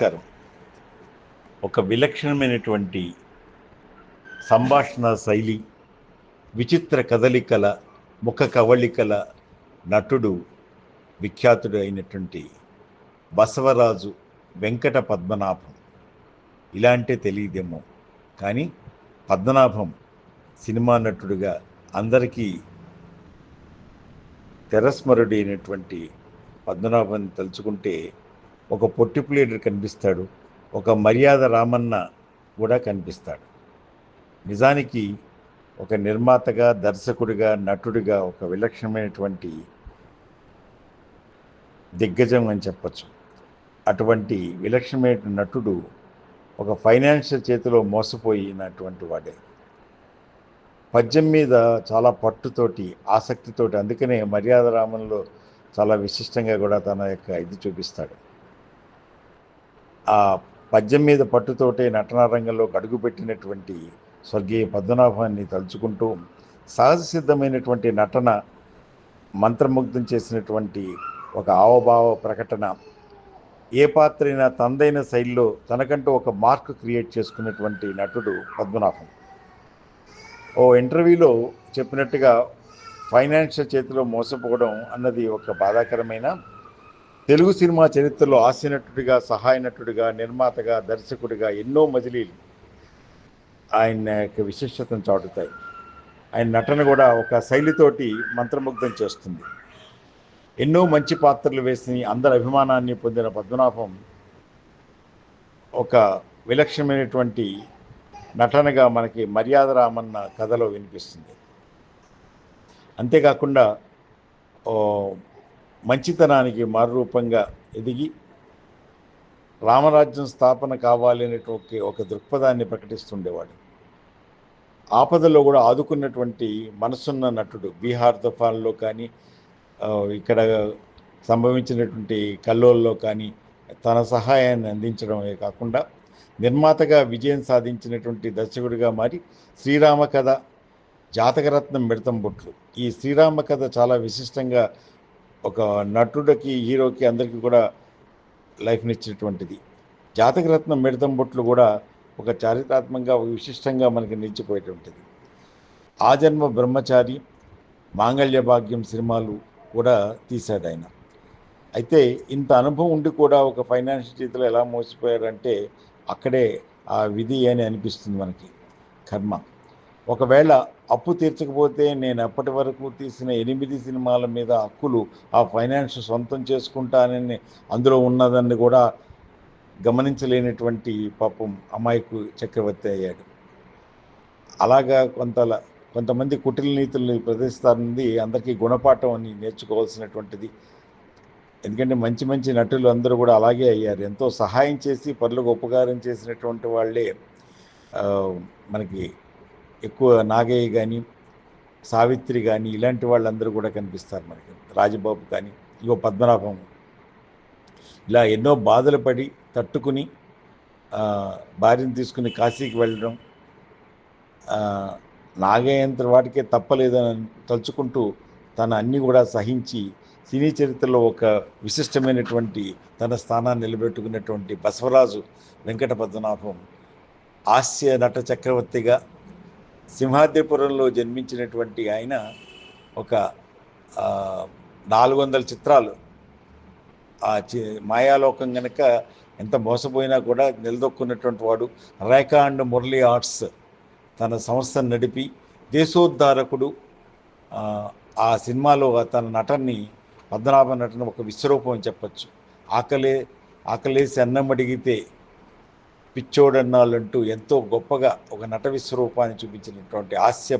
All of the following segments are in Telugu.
నమస్కారం. ఒక విలక్షణమైనటువంటి సంభాషణ శైలి విచిత్ర కదలికల ముఖ కవళికల నటుడు విఖ్యాతుడు అయినటువంటి బసవరాజు వెంకట పద్మనాభం. ఇలాంటే తెలియదేమో కానీ పద్మనాభం సినిమా నటుడుగా అందరికీ తెరస్మరుడైనటువంటి పద్మనాభం పద్మనాభాన్ని తలుచుకుంటే ఒక పొట్టి కనిపిస్తాడు. ఒక మర్యాద రామన్న కూడా కనిపిస్తాడు. నిజానికి ఒక నిర్మాతగా దర్శకుడిగా నటుడిగా ఒక విలక్షణమైనటువంటి దిగ్గజం అని చెప్పచ్చు. అటువంటి విలక్షణమైన నటుడు ఒక ఫైనాన్షియల్ చేతిలో మోసపోయినటువంటి వాడే. పద్యం మీద చాలా పట్టుతోటి ఆసక్తితోటి అందుకనే మర్యాద రామంలో చాలా విశిష్టంగా కూడా తన యొక్క ఇది చూపిస్తాడు. ఆ పద్యం మీద పట్టుతోటే నటనా రంగంలో అడుగుపెట్టినటువంటి స్వర్గీయ పద్మనాభాన్ని తలుచుకుంటూ సహజ సిద్ధమైనటువంటి నటన మంత్రముగ్ధం చేసినటువంటి ఒక ఆవభావ ప్రకటన. ఏ పాత్ర అయినా తనదైన శైలిలో తనకంటూ ఒక మార్క్ క్రియేట్ చేసుకున్నటువంటి నటుడు పద్మనాభం. ఓ ఇంటర్వ్యూలో చెప్పినట్టుగా ఫైనాన్షియల్ చేతిలో మోసపోవడం అన్నది ఒక బాధాకరమైన తెలుగు సినిమా చరిత్రలో హాస్య నటుడిగా సహాయ నటుడిగా నిర్మాతగా దర్శకుడిగా ఎన్నో మజిలీలు ఆయన యొక్క విశిష్టతను చాటుతాయి. ఆయన నటన కూడా ఒక శైలితోటి మంత్రముగ్ధం చేస్తుంది. ఎన్నో మంచి పాత్రలు వేసి అందరి అభిమానాన్ని పొందిన పద్మనాభం ఒక విలక్షణమైనటువంటి నటనగా మనకి మర్యాద రామన్న కథలో వినిపిస్తుంది. అంతేకాకుండా మంచితనానికి మారురూపంగా ఎదిగి రామరాజ్యం స్థాపన కావాలి అనేటువంటి ఒక దృక్పథాన్ని ప్రకటిస్తుండేవాడు. ఆపదలో కూడా ఆదుకున్నటువంటి మనసున్న నటుడు బీహార్ తుఫాన్లో కానీ ఇక్కడ సంభవించినటువంటి కల్లోల్లో కానీ తన సహాయాన్ని అందించడమే కాకుండా నిర్మాతగా విజయం సాధించినటువంటి దర్శకుడిగా మారి శ్రీరామ కథ జాతకరత్నం మిడతం బొట్లు ఈ శ్రీరామ కథ చాలా విశిష్టంగా ఒక నటుడికి హీరోకి అందరికీ కూడా లైఫ్నిచ్చినటువంటిది జాతకరత్నం మిడతం బొట్లు కూడా ఒక చారిత్రాత్మకంగా ఒక విశిష్టంగా మనకి నిలిచిపోయేటువంటిది. ఆ జన్మ బ్రహ్మచారి మాంగళ్య భాగ్యం సినిమాలు కూడా తీశాడు ఆయన అయితే ఇంత అనుభవం ఉండి కూడా ఒక ఫైనాన్షియల్ చేతిలో ఎలా మోసిపోయారంటే అక్కడే ఆ విధి అని అనిపిస్తుంది మనకి. కర్మ. ఒకవేళ అప్పు తీర్చకపోతే నేను అప్పటి వరకు తీసిన ఎనిమిది సినిమాల మీద హక్కులు ఆ ఫైనాన్స్ సొంతం చేసుకుంటానని అందులో ఉన్నదాన్ని కూడా గమనించలేనటువంటి పాపం అమాయకు చక్రవర్తి అయ్యాడు. అలాగా కొంత కొంతమంది కుటిల నీతుల్ని ప్రదర్శిస్తుంది అందరికీ గుణపాఠం అని నేర్చుకోవాల్సినటువంటిది. ఎందుకంటే మంచి మంచి నటులు అందరూ కూడా అలాగే అయ్యారు. ఎంతో సహాయం చేసి పనులకు ఉపకారం చేసినటువంటి వాళ్ళే మనకి ఎక్కువ నాగయ్య కానీ సావిత్రి కానీ ఇలాంటి వాళ్ళందరూ కూడా కనిపిస్తారు మనకి. రాజబాబు కానీ ఇగో పద్మనాభం. ఇలా ఎన్నో బాధలు పడి తట్టుకుని భార్యను తీసుకుని కాశీకి వెళ్ళడం నాగయ్యంత వాటికే తప్పలేదని తలుచుకుంటూ తన అన్నీ కూడా సహించి సినీ చరిత్రలో ఒక విశిష్టమైనటువంటి తన స్థానాన్ని నిలబెట్టుకున్నటువంటి బసవరాజు వెంకట పద్మనాభం హాస్య నట చక్రవర్తిగా సింహాద్రిపురంలో జన్మించినటువంటి ఆయన ఒక నాలుగు వందల చిత్రాలు. ఆ చి మాయాలోకం గనక ఎంత మోసపోయినా కూడా నిలదొక్కున్నటువంటి వాడు రేఖా అండ్ మురళీ ఆర్ట్స్ తన సంస్థను నడిపి దేశోద్ధారకుడు. ఆ, సినిమాలో తన నటన్ని పద్మనాభ నటన ఒక విశ్వరూపం చెప్పచ్చు. ఆకలే ఆకలేసి అన్నం అడిగితే పిచ్చోడన్నాళ్ళంటూ ఎంతో గొప్పగా ఒక నట విశ్వరూపాన్ని చూపించినటువంటి హాస్య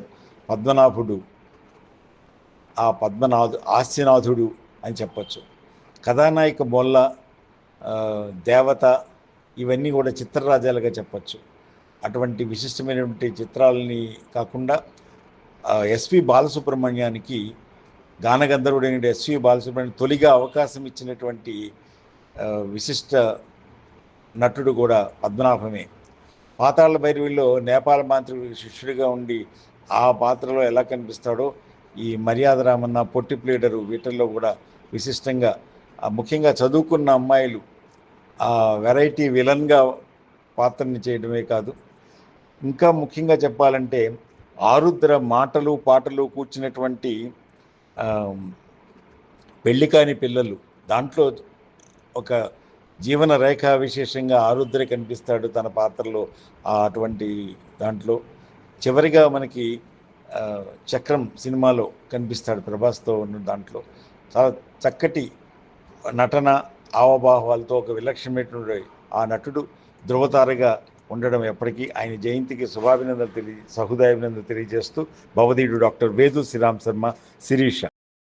పద్మనాభుడు ఆ పద్మనాథు హాస్యనాథుడు అని చెప్పచ్చు. కథానాయిక మొల్ల దేవత ఇవన్నీ కూడా చిత్రరాజాలుగా చెప్పచ్చు. అటువంటి విశిష్టమైనటువంటి చిత్రాలని కాకుండా ఎస్వి బాలసుబ్రహ్మణ్యానికి గానగంధర్వుడైన ఎస్వి బాలసుబ్రహ్మణ్యం తొలిగా అవకాశం ఇచ్చినటువంటి విశిష్ట నటుడు కూడా పద్మనాభమే. పాతాళ భైరవిలో నేపాల మాంత్రికుడి శిష్యుడిగా ఉండి ఆ పాత్రలో ఎలా కనిపిస్తాడో ఈ మర్యాద రామన్న పొట్టి ప్లేడరు వీటిల్లో కూడా విశిష్టంగా ముఖ్యంగా చదువుకున్న అమ్మాయిలు ఆ వెరైటీ విలన్గా పాత్రని చేయడమే కాదు. ఇంకా ముఖ్యంగా చెప్పాలంటే ఆరుద్ర మాటలు పాటలు కూర్చున్నటువంటి పెళ్ళికాని పిల్లలు. దాంట్లో ఒక జీవన రేఖ విశేషంగా ఆరుద్ర కనిపిస్తాడు తన పాత్రలో అటువంటి దాంట్లో. చివరిగా మనకి చక్రం సినిమాలో కనిపిస్తాడు ప్రభాస్తో ఉన్న దాంట్లో. చాలా చక్కటి నటన ఆవభావాలతో ఒక విలక్షణమైనటువంటి ఆ నటుడు ధృవతారగా ఉండడం ఎప్పటికీ ఆయన జయంతికి శుభాభినందనలు తెలియ సహృదయాభినందనలు తెలియజేస్తూ భవదీయుడు డాక్టర్ వేదు శ్రీరామ్ శర్మ శిరీష.